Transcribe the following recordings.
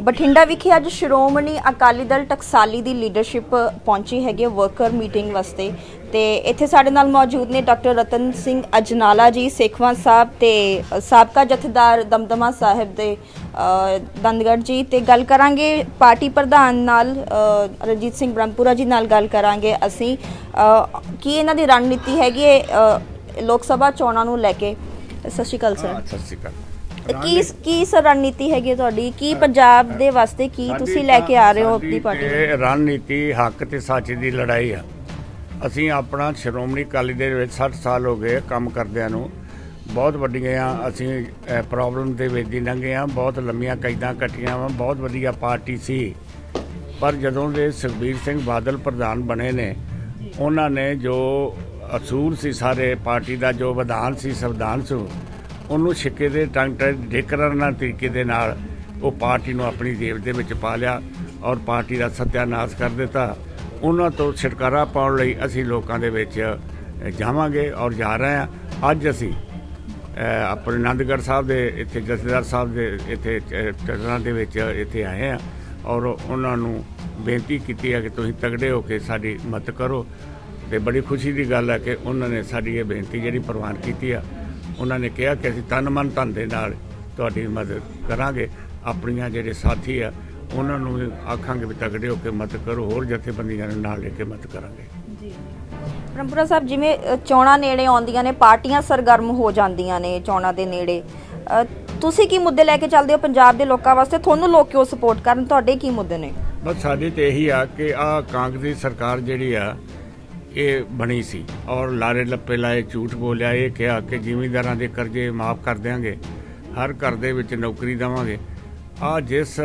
ਬਠਿੰਡਾ ਵਿਖੇ ਅੱਜ ਸ਼੍ਰੋਮਣੀ ਅਕਾਲੀ ਦਲ ਟਕਸਾਲੀ ਦੀ ਲੀਡਰਸ਼ਿਪ ਪਹੁੰਚੀ ਹੈਗੀ ਵਰਕਰ ਮੀਟਿੰਗ ਵਾਸਤੇ। ਤੇ ਇੱਥੇ ਸਾਡੇ ਨਾਲ ਮੌਜੂਦ ਨੇ ਡਾਕਟਰ ਰਤਨ ਸਿੰਘ ਅਜਨਾਲਾ ਜੀ ਸੇਖਵਾਂ ਸਾਹਿਬ ਤੇ ਸਾਬਕਾ ਜਥੇਦਾਰ ਦਮਦਮਾ ਸਾਹਿਬ ਦੇ ਅ, ਦੰਦਗੜ੍ਹ ਜੀ। ਤੇ ਗੱਲ ਕਰਾਂਗੇ ਪਾਰਟੀ ਪ੍ਰਧਾਨ ਨਾਲ ਰਣਜੀਤ ਸਿੰਘ ਬ੍ਰਹਮਪੁਰਾ ਜੀ ਨਾਲ ਗੱਲ ਕਰਾਂਗੇ ਅਸੀਂ। ਕੀ ਇਹਨਾਂ ਦੀ ਰਣਨੀਤੀ ਹੈਗੀ ਹੈ ਲੋਕ ਸਭਾ ਚੋਣਾਂ ਨੂੰ ਲੈ ਕੇ? ਸਤਿ ਸ਼੍ਰੀ ਅਕਾਲ ਸਰ। ਸਤਿ ਸ਼੍ਰੀ ਅਕਾਲ। ਕੀ ਕੀ ਸਰ ਰਣਨੀਤੀ ਹੈਗੀ ਹੈ ਤੁਹਾਡੀ? ਕੀ ਪੰਜਾਬ ਦੇ ਵਾਸਤੇ ਕੀ ਤੁਸੀਂ ਲੈ ਕੇ ਆ ਰਹੇ ਹੋ ਆਪਣੀ ਪਾਰਟੀ? ਇਹ ਰਣਨੀਤੀ ਹੱਕ ਤੇ ਸੱਚ ਦੀ ਲੜਾਈ ਆ। ਅਸੀਂ ਆਪਣਾ ਸ਼੍ਰੋਮਣੀ ਅਕਾਲੀ ਦੇ ਵਿੱਚ 60 ਸਾਲ ਹੋ ਗਏ ਕੰਮ ਕਰਦਿਆਂ ਨੂੰ। ਬਹੁਤ ਵੱਡੀਆਂ ਅਸੀਂ ਪ੍ਰੋਬਲਮ ਦੇ ਵਿੱਚ ਦੀ ਲੰਘੇ ਆ। ਬਹੁਤ ਲੰਮੀਆਂ ਕੈਦਾਂ ਕੱਟੀਆਂ ਵਾ ਬਹੁਤ ਵਧੀਆ ਪਾਰਟੀ ਸੀ। ਪਰ ਜਦੋਂ ਦੇ ਸੁਖਬੀਰ ਸਿੰਘ ਬਾਦਲ ਪ੍ਰਧਾਨ ਬਣੇ ਨੇ ਉਹਨਾਂ ਨੇ ਜੋ ਅਸੂਲ ਸੀ ਸਾਰੇ ਪਾਰਟੀ ਦਾ ਜੋ ਵਿਧਾਨ ਸੀ ਸੰਵਿਧਾਨ ਸੀ ਉਹਨੂੰ ਛਿੱਕੇ ਦੇ ਟੰਗ ਟੰਗ ਢੇਕਰਨ ਨਾਲ ਤਰੀਕੇ ਦੇ ਨਾਲ ਉਹ ਪਾਰਟੀ ਨੂੰ ਆਪਣੀ ਜੇਬ ਦੇ ਵਿੱਚ ਪਾ ਲਿਆ ਔਰ ਪਾਰਟੀ ਦਾ ਸਤਿਆਨਾਸ਼ ਕਰ ਦਿੱਤਾ। ਉਹਨਾਂ ਤੋਂ ਛੁਟਕਾਰਾ ਪਾਉਣ ਲਈ ਅਸੀਂ ਲੋਕਾਂ ਦੇ ਵਿੱਚ ਜਾਵਾਂਗੇ ਔਰ ਜਾ ਰਹੇ ਹਾਂ। ਅੱਜ ਅਸੀਂ ਆਪਣੇ ਆਨੰਦਗੜ੍ਹ ਸਾਹਿਬ ਦੇ ਇੱਥੇ ਜਥੇਦਾਰ ਸਾਹਿਬ ਦੇ ਇੱਥੇ ਟਰਨਾਂ ਦੇ ਵਿੱਚ ਇੱਥੇ ਆਏ ਆ ਔਰ ਉਹਨਾਂ ਨੂੰ ਬੇਨਤੀ ਕੀਤੀ ਹੈ ਕਿ ਤੁਸੀਂ ਤਗੜੇ ਹੋ ਕੇ ਸਾਡੀ ਮਦਦ ਕਰੋ। ਤੇ ਬੜੀ ਖੁਸ਼ੀ ਦੀ ਗੱਲ ਹੈ ਕਿ ਉਹਨਾਂ ਨੇ ਸਾਡੀ ਇਹ ਬੇਨਤੀ ਜਿਹੜੀ ਪ੍ਰਵਾਨ ਕੀਤੀ ਆ ਉਹਨਾਂ ਨੇ ਕਿਹਾ ਕਿ ਅਸੀਂ ਤਨ ਮਨ ਧਨ ਦੇ ਨਾਲ ਤੁਹਾਡੀ ਮਦਦ ਕਰਾਂਗੇ। ਆਪਣੀਆਂ ਜਿਹੜੇ ਸਾਥੀ ਆ ਉਹਨਾਂ ਨੂੰ ਆਖਾਂਗੇ ਵੀ ਤਗੜੇ ਹੋ ਕੇ ਮਦਦ ਕਰੋ ਹੋਰ ਜਥੇਬੰਦੀਆਂ ਨੂੰ ਨਾਲ ਲੈ ਕੇ ਮਦਦ ਕਰਾਂਗੇ। ਬ੍ਰਹਮਪੁਰਾ ਸਾਹਿਬ ਜਿਵੇਂ ਚੋਣਾਂ ਨੇੜੇ ਆਉਂਦੀਆਂ ਨੇ ਪਾਰਟੀਆਂ ਸਰਗਰਮ ਹੋ ਜਾਂਦੀਆਂ ਨੇ ਚੋਣਾਂ ਦੇ ਨੇੜੇ। ਤੁਸੀਂ ਕੀ ਮੁੱਦੇ ਲੈ ਕੇ ਚੱਲਦੇ ਹੋ ਪੰਜਾਬ ਦੇ ਲੋਕਾਂ ਵਾਸਤੇ? ਤੁਹਾਨੂੰ ਲੋਕ ਕਿਉਂ ਸਪੋਰਟ ਕਰਨ? ਤੁਹਾਡੇ ਕੀ ਮੁੱਦੇ ਨੇ? ਬਸ ਸਾਡੀ ਤੇ ਇਹੀ ਆ ਕਿ ਆ ਕਾਂਗਰਸੀ ਸਰਕਾਰ ਜਿਹੜੀ ਆ ਇਹ ਬਣੀ ਸੀ। ਔਰ ਲਾਰੇ ਲੱਪੇ ਲਾਏ, ਝੂਠ ਬੋਲਿਆ, ਇਹ ਕਿਹਾ ਕਿ ਜ਼ਿਮੀਂਦਾਰਾਂ ਦੇ ਕਰਜ਼ੇ ਮਾਫ ਕਰ ਦਿਆਂਗੇ। ਹਰ ਘਰ ਦੇ ਵਿੱਚ ਨੌਕਰੀ ਦੇਵਾਂਗੇ। ਆ ਜਿਸ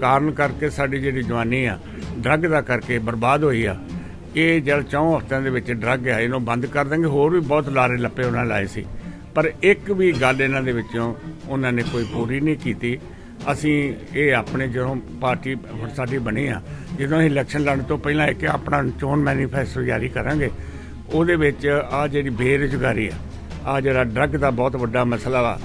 ਕਾਰਨ ਕਰਕੇ ਸਾਡੀ ਜਿਹੜੀ ਜਵਾਨੀ ਆ, ਡਰੱਗ ਦਾ ਕਰਕੇ ਬਰਬਾਦ ਹੋਈ ਆ, ਇਹ ਜਦ ਚੌਂ ਹਫ਼ਤਿਆਂ ਦੇ ਵਿੱਚ ਡਰੱਗ ਆ, ਇਹਨੂੰ ਬੰਦ ਕਰ ਦਾਂਗੇ ਹੋਰ ਵੀ ਬਹੁਤ ਲਾਰੇ ਲੱਪੇ ਉਹਨਾਂ ਲਾਏ ਸੀ। ਪਰ ਇੱਕ ਵੀ ਗੱਲ ਇਹਨਾਂ ਦੇ ਵਿੱਚੋਂ ਉਹਨਾਂ ਨੇ ਕੋਈ ਪੂਰੀ ਨਹੀਂ ਕੀਤੀ। ਅਸੀਂ ਇਹ ਆਪਣੇ ਜਦੋਂ ਪਾਰਟੀ ਹੁਣ ਸਾਡੀ ਬਣੀ ਆ, ਜਦੋਂ ਅਸੀਂ ਇਲੈਕਸ਼ਨ ਲੜਨ ਤੋਂ ਪਹਿਲਾਂ ਇੱਕ ਆਪਣਾ ਚੋਣ ਮੈਨੀਫੈਸਟੋ ਜਾਰੀ ਕਰਾਂਗੇ, ਉਹਦੇ ਵਿੱਚ ਆ ਜਿਹੜੀ ਬੇਰੁਜ਼ਗਾਰੀ ਆ ਆ ਜਿਹੜਾ ਡਰੱਗ ਦਾ ਬਹੁਤ ਵੱਡਾ ਮਸਲਾ ਵਾ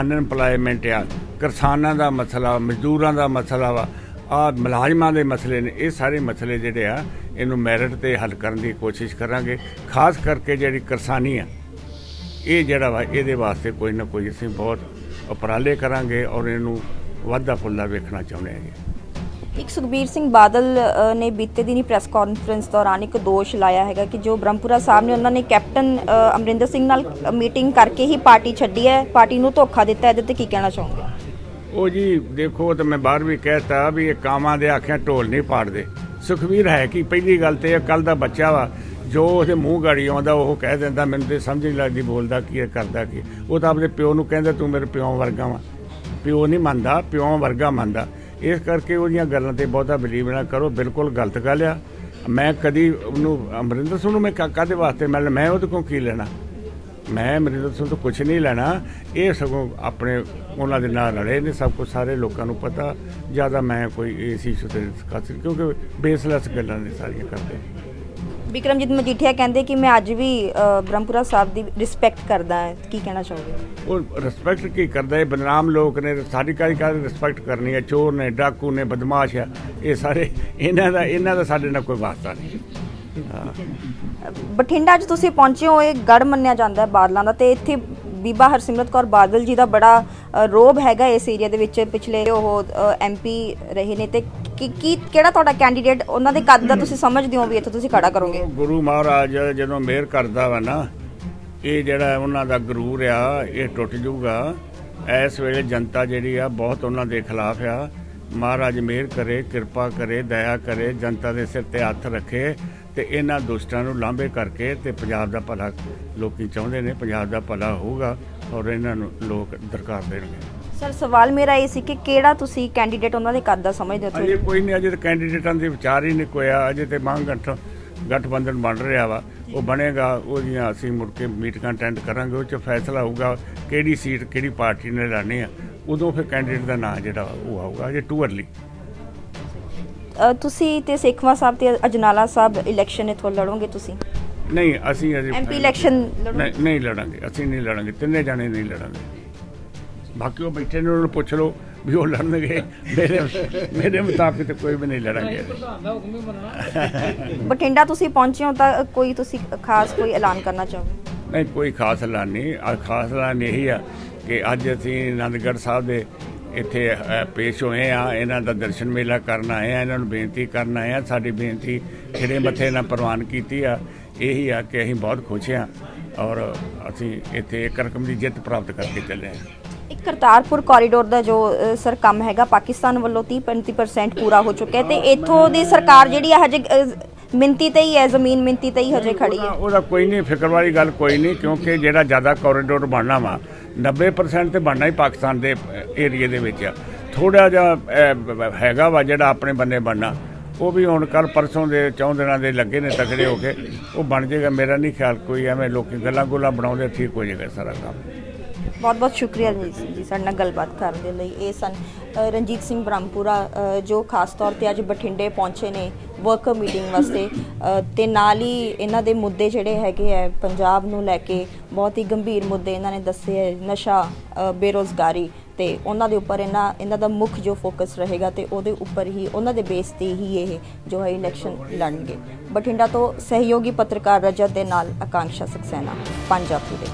ਅਨਐਮਪਲਾਇਮੈਂਟ ਆ, ਕਿਸਾਨਾਂ ਦਾ ਮਸਲਾ, ਮਜ਼ਦੂਰਾਂ ਦਾ ਮਸਲਾ ਵਾ, ਆ ਮੁਲਾਜ਼ਮਾਂ ਦੇ ਮਸਲੇ ਨੇ, ਇਹ ਸਾਰੇ ਮਸਲੇ ਜਿਹੜੇ ਆ, ਇਹਨੂੰ ਮੈਰਿਟ ਤੇ ਹੱਲ ਕਰਨ ਦੀ ਕੋਸ਼ਿਸ਼ ਕਰਾਂਗੇ, ਖਾਸ ਕਰਕੇ ਜਿਹੜੀ ਕਿਸਾਨੀ ਆ, ਇਹ ਜਿਹੜਾ ਵਾ, ਇਹਦੇ ਵਾਸਤੇ ਕੋਈ ਨਾ ਕੋਈ ਅਸੀਂ ਬਹੁਤ ਉਪਰਾਲੇ ਕਰਾਂਗੇ ਔਰ ਇਹਨੂੰ ਵਾਧਾ ਫੁੱਲਾ ਵੇਖਣਾ ਚਾਹੁੰਦੇ ਹਾਂ ਜੀ ਇੱਕ ਸੁਖਬੀਰ ਸਿੰਘ ਬਾਦਲ ਨੇ ਬੀਤੇ ਦਿਨੀ ਪ੍ਰੈਸ ਕਾਨਫਰੰਸ ਦੌਰਾਨ ਇੱਕ ਦੋਸ਼ ਲਾਇਆ ਹੈਗਾ ਕਿ ਜੋ ਬ੍ਰਹਮਪੁਰਾ ਸਾਹਿਬ ਨੇ ਉਹਨਾਂ ਨੇ ਕੈਪਟਨ ਅਮਰਿੰਦਰ ਸਿੰਘ ਨਾਲ ਮੀਟਿੰਗ ਕਰਕੇ ਹੀ ਪਾਰਟੀ ਛੱਡੀ ਹੈ। ਪਾਰਟੀ ਨੂੰ ਧੋਖਾ ਦਿੱਤਾ ਇਹਦੇ ਤੇ ਕੀ ਕਹਿਣਾ ਚਾਹੋਗੇ? ਉਹ ਜੀ ਦੇਖੋ ਤੇ ਮੈਂ ਬਾਹਰ ਵੀ ਕਹਿਤਾ ਵੀ ਇਹ ਕਾਮਾਂ ਦੇ ਆਖਿਆ ਢੋਲ ਨਹੀਂ ਪਾੜਦੇ। ਸੁਖਵੀਰ ਹੈ ਕਿ? ਪਹਿਲੀ ਗੱਲ ਤੇ ਇਹ ਕੱਲ ਦਾ ਬੱਚਾ ਵਾ। ਜੋ ਉਹਦੇ ਮੂੰਹ ਗਾੜੀ ਆਉਂਦਾ ਉਹ ਕਹਿ ਦਿੰਦਾ ਮੈਨੂੰ ਤੇ ਸਮਝ ਨਹੀਂ ਲੱਗਦੀ ਬੋਲਦਾ ਕੀ ਹੈ ਕਰਦਾ ਕੀ ਉਹ ਤਾਂ ਆਪਣੇ ਪਿਓ ਨੂੰ ਕਹਿੰਦਾ ਤੂੰ ਮੇਰੇ ਪਿਓ ਵਰਗਾ ਵਾ। ਪਿਓ ਨਹੀਂ ਮੰਨਦਾ, ਪਿਓ ਵਰਗਾ ਮੰਨਦਾ। ਇਸ ਕਰਕੇ ਉਹਦੀਆਂ ਗੱਲਾਂ ਤੇ ਬਹੁਤਾ ਬਲੀਵ ਨਾ ਕਰੋ, ਬਿਲਕੁਲ ਗਲਤ ਗੱਲ ਆ। ਮੈਂ ਕਦੀ ਉਹਨੂੰ, ਅਮਰਿੰਦਰ ਸਿੰਘ ਨੂੰ ਮੈਂ ਕਾਕਾ ਦੇ ਵਾਸਤੇ ਮਿਲ ਮੈਂ ਉਹਦੇ ਕੋਲ ਕੀ ਲੈਣਾ? ਮੈਂ ਅਮਰਿੰਦਰ ਸਿੰਘ ਤੋਂ ਕੁਝ ਨਹੀਂ ਲੈਣਾ। ਇਹ ਸਗੋਂ ਆਪਣੇ, ਉਹਨਾਂ ਦੇ ਨਾਲ ਲੜੇ ਨੇ, ਸਭ ਕੁਝ ਸਾਰੇ ਲੋਕਾਂ ਨੂੰ ਪਤਾ। ਜ਼ਿਆਦਾ ਮੈਂ ਕੋਈ ਇਸ ਇਸ਼ੂ ਤੇ ਡਿਸਕਸ ਕਿਉਂਕਿ ਬੇਸਲੈਸ ਗੱਲਾਂ ਨੇ ਸਾਰੀਆਂ ਕਰਦੇ। ਵਿਕਰਮਜੀਤ ਮਜੀਠੀਆ ਕਹਿੰਦੇ ਕਿ ਮੈਂ ਅੱਜ ਵੀ ਬ੍ਰਹਮਪੁਰਾ ਸਾਹਿਬ ਦੀ ਰਿਸਪੈਕਟ ਕਰਦਾ ਹਾਂ। ਕੀ ਕਹਿਣਾ ਚਾਹੋਗੇ? ਉਹ ਰਿਸਪੈਕਟ ਕੀ ਕਰਦਾ ਹੈ ਬਦਨਾਮ ਲੋਕ ਨੇ ਸਾਡੀ ਕਾਹਦੀ ਕਾਹਦੀ ਰਿਸਪੈਕਟ ਕਰਨੀ ਹੈ? ਚੋਰ ਨੇ ਡਾਕੂ ਨੇ ਬਦਮਾਸ਼ ਆ। ਇਹ ਸਾਰੇ ਇਹਨਾਂ ਦਾ ਇਹਨਾਂ ਦਾ ਸਾਡੇ ਨਾਲ ਕੋਈ ਵਾਸਤਾ ਨਹੀਂ। ਬਠਿੰਡਾ 'ਚ ਤੁਸੀਂ ਪਹੁੰਚੇ ਹੋ ਇਹ ਗੜ ਮੰਨਿਆ ਜਾਂਦਾ ਹੈ ਬਾਦਲਾਂ ਦਾ ਤੇ ਇੱਥੇ ਬੀਬਾ ਹਰਸਿਮਰਤ ਕੌਰ ਬਾਦਲ ਜੀ ਦਾ ਬੜਾ ਰੋਬ ਹੈਗਾ ਇਸ ਏਰੀਆ ਦੇ ਵਿੱਚ। ਪਿਛਲੇ ਉਹ ਐਮਪੀ ਰਹੇ ਨੇ ਤੇ ਕੀ ਕਿਹੜਾ ਤੁਹਾਡਾ ਕੈਂਡੀਡੇਟ ਉਹਨਾਂ ਦੇ ਕੱਦ ਦਾ ਤੁਸੀਂ ਸਮਝਦੇ ਹੋ ਵੀ ਇੱਥੇ ਤੁਸੀਂ ਖੜਾ ਕਰੋਗੇ? ਗੁਰੂ ਮਹਾਰਾਜ ਜਦੋਂ ਮਿਹਰ ਕਰਦਾ ਵਾ ਨਾ ਇਹ ਜਿਹੜਾ ਉਹਨਾਂ ਦਾ ਗਰੂਰ ਆ ਇਹ ਟੁੱਟ ਜਾਊਗਾ। ਇਸ ਵੇਲੇ ਜਨਤਾ ਜਿਹੜੀ ਆ ਬਹੁਤ ਉਹਨਾਂ ਦੇ ਖਿਲਾਫ ਆ। ਮਹਾਰਾਜ ਮਿਹਰ ਕਰੇ ਕਿਰਪਾ ਕਰੇ ਦਇਆ ਕਰੇ ਜਨਤਾ ਦੇ ਸਿਰ ਤੇ ਹੱਥ ਰੱਖੇ। ਤੇ ਇਹਨਾਂ ਦੁਸ਼ਟਾਂ ਨੂੰ ਲਾਂਭੇ ਕਰਕੇ ਤੇ ਪੰਜਾਬ ਦਾ ਭਲਾ ਲੋਕੀ ਚਾਹੁੰਦੇ ਨੇ ਪੰਜਾਬ ਦਾ ਭਲਾ ਹੋਊਗਾ ਔਰ ਇਹਨਾਂ ਨੂੰ ਲੋਕ ਦਰਕਾਰ ਦੇਣਗੇ। ਸਰ ਸਵਾਲ ਮੇਰਾ ਇਹ ਸੀ ਕਿ ਕਿਹੜਾ ਤੁਸੀਂ ਕੈਂਡੀਡੇਟ ਉਹਨਾਂ ਦੇ ਕੱਦ ਦਾ ਸਮਝਦੇ ਹੋ ਅਜੇ ਕੋਈ ਨਹੀਂ ਅਜੇ ਤਾਂ ਕੈਂਡੀਡੇਟਾਂ ਦੇ ਵਿਚਾਰ ਹੀ ਨਹੀਂ ਕੋਇਆ ਅਜੇ ਤੇ ਮੰਗ ਗਠ ਗਠਬੰਧਨ ਬਣ ਰਿਹਾ ਵਾ। ਉਹ ਬਣੇਗਾ ਉਹਦੀਆਂ ਅਸੀਂ ਮੁੜ ਕੇ ਮੀਟਿੰਗਾਂ ਅਟੈਂਡ ਕਰਾਂਗੇ ਉਹ ਚ ਫੈਸਲਾ ਹੋਊਗਾ ਕਿਹੜੀ ਸੀਟ ਕਿਹੜੀ ਪਾਰਟੀ ਨੇ ਲੈਣੀ ਆ। ਉਦੋਂ ਫਿਰ ਕੈਂਡੀਡੇਟ ਦਾ ਨਾਂ ਜਿਹੜਾ ਉਹ ਆਊਗਾ ਅਜੇ ਟੂ ਅਰਲੀ ਤੁਸੀਂ ਤੇ ਸੇਖਵਾ ਸਾਹਿਬ ਤੇ ਅਜਨਾਲਾ ਸਾਹਿਬ ਇਲੈਕਸ਼ਨ ਇਥੋਂ ਲੜੋਗੇ ਤੁਸੀਂ? ਨਹੀਂ ਅਸੀਂ ਅਜੇ ਐਮਪੀ ਇਲੈਕਸ਼ਨ ਲੜੋ ਨਹੀਂ ਨਹੀਂ ਲੜਾਂਗੇ ਅਸੀਂ ਨਹੀਂ ਲੜਾਂਗੇ ਤਿੰਨੇ ਜਾਣੇ ਨਹੀਂ ਲੜਾਂਗੇ। ਬਾਕੀ ਉਹ ਬੈਠੇ ਨੇ ਉਹਨਾਂ ਨੂੰ ਪੁੱਛ ਲਓ ਵੀ ਉਹ ਲੜਨਗੇ। ਮੇਰੇ ਮੇਰੇ ਮੁਤਾਬਿਕ ਤਾਂ ਕੋਈ ਵੀ ਨਹੀਂ ਲੜਾਂਗੇ ਬਠਿੰਡਾ ਤੁਸੀਂ ਪਹੁੰਚੇ ਹੋ ਤਾਂ ਕੋਈ ਤੁਸੀਂ ਖਾਸ ਕੋਈ ਐਲਾਨ ਕਰਨਾ ਚਾਹੋਗੇ? ਨਹੀਂ ਕੋਈ ਖਾਸ ਐਲਾਨ ਨਹੀਂ। ਆ ਖਾਸ ਐਲਾਨ ਇਹੀ ਆ ਕਿ ਅੱਜ ਅਸੀਂ ਆਨੰਦਗੜ੍ਹ ਸਾਹਿਬ ਦੇ ਇੱਥੇ ਪੇਸ਼ ਹੋਏ ਆ। ਇਹਨਾਂ ਦਾ ਦਰਸ਼ਨ ਮੇਲਾ ਕਰਨ ਆਏ ਆ। ਇਹਨਾਂ ਨੂੰ ਬੇਨਤੀ ਕਰਨ ਆਏ ਆ। ਸਾਡੀ ਬੇਨਤੀ ਖਿੜੇ ਮੱਥੇ ਨਾਲ ਪ੍ਰਵਾਨ ਕੀਤੀ ਆ। ਇਹੀ ਆ ਕਿ ਅਸੀਂ ਬਹੁਤ ਖੁਸ਼ ਆ ਔਰ ਅਸੀਂ ਇੱਥੇ ਇੱਕ ਰਕਮ ਦੀ ਜਿੱਤ ਪ੍ਰਾਪਤ ਕਰਕੇ ਚੱਲੇ ਆ। ਇੱਕ ਕਰਤਾਰਪੁਰ ਕੋਰੀਡੋਰ ਦਾ ਜੋ ਸਰ, ਕੰਮ ਹੈਗਾ, ਪਾਕਿਸਤਾਨ ਵੱਲੋਂ 30-35% ਪੂਰਾ ਹੋ ਚੁੱਕਿਆ ਹੈ ਤੇ ਇੱਥੋਂ ਦੀ ਸਰਕਾਰ ਜਿਹੜੀ ਹੈ ਹਜੇ ਮਿੰਤੀ ਤੇ ਹੀ ਹੈ ਜ਼ਮੀਨ ਮਿੰਤੀ ਤੇ ਹੀ ਹਜੇ ਖੜੀ ਹੈ। ਉਹਦਾ- ਕੋਈ ਨਹੀਂ ਫਿਕਰ ਵਾਲੀ ਗੱਲ ਕੋਈ ਨਹੀਂ ਕਿਉਂਕਿ ਜਿਹੜਾ ਜ਼ਿਆਦਾ ਕੋਰੀਡੋਰ ਬਣਨਾ ਵਾ 90% ਤੇ ਬਣਨਾ ਹੀ ਪਾਕਿਸਤਾਨ ਦੇ ਏਰੀਏ ਦੇ ਵਿੱਚ ਆ। ਥੋੜਾ ਜਿਹਾ ਹੈਗਾ ਵਾ ਜਿਹੜਾ ਆਪਣੇ ਬੰਨੇ ਬਣਨਾ। ਉਹ ਵੀ ਹੁਣ ਕੱਲ ਪਰਸੋਂ ਦੇ ਚੌਂ ਦਿਨਾਂ ਦੇ ਲੱਗੇ ਨੇ ਤਕੜੇ ਹੋ ਕੇ ਉਹ ਬਣ ਜਾਏਗਾ ਮੇਰਾ ਨਹੀਂ ਖਿਆਲ ਕੋਈ ਐਵੇਂ ਲੋਕੀ ਗੱਲਾਂ ਗੁੱਲਾਂ ਬਣਾਉਂਦੇ ਠੀਕ ਹੋ ਜਾਏਗਾ ਸਾਰਾ ਕੰਮ। ਬਹੁਤ ਬਹੁਤ ਸ਼ੁਕਰੀਆ ਰਣਜੀਤ ਸਿੰਘ ਜੀ ਸਾਡੇ ਨਾਲ ਗੱਲਬਾਤ ਕਰਨ ਦੇ ਲਈ। ਇਹ ਸਨ ਰਣਜੀਤ ਸਿੰਘ ਬ੍ਰਹਮਪੁਰਾ ਜੋ ਖਾਸ ਤੌਰ ਤੇ ਅੱਜ ਬਠਿੰਡੇ ਪਹੁੰਚੇ ਨੇ। ਵਰਕਰ ਮੀਟਿੰਗ ਵਾਸਤੇ ਅ, ਤੇ ਨਾਲ ਹੀ ਇਹਨਾਂ ਦੇ ਮੁੱਦੇ ਜਿਹੜੇ ਹੈਗੇ ਆ ਪੰਜਾਬ ਨੂੰ ਲੈ ਕੇ ਬਹੁਤ ਹੀ ਗੰਭੀਰ ਮੁੱਦੇ ਇਹਨਾਂ ਨੇ ਦੱਸੇ ਹੈ ਨਸ਼ਾ ਅ, ਬੇਰੋਜ਼ਗਾਰੀ ਤੇ ਉਹਨਾਂ ਦੇ ਉੱਪਰ ਇਹਨਾਂ ਇਹਨਾਂ ਦਾ ਮੁੱਖ ਜੋ ਫੋਕਸ ਰਹੇਗਾ ਤੇ ਉਹਦੇ ਉੱਪਰ ਹੀ ਉਹਨਾਂ ਦੇ ਬੇਸ ਤੇ ਹੀ ਇਹ ਜੋ ਹੈ ਇਲੈਕਸ਼ਨ ਲੜਨਗੇ। ਬਠਿੰਡਾ ਤੋਂ ਸਹਿਯੋਗੀ ਪੱਤਰਕਾਰ ਰਜਤ ਦੇ ਨਾਲ ਆਕਾਂਸ਼ਾ ਸਕਸੈਨਾ ਪੰਜਾਬੀ ਦੇ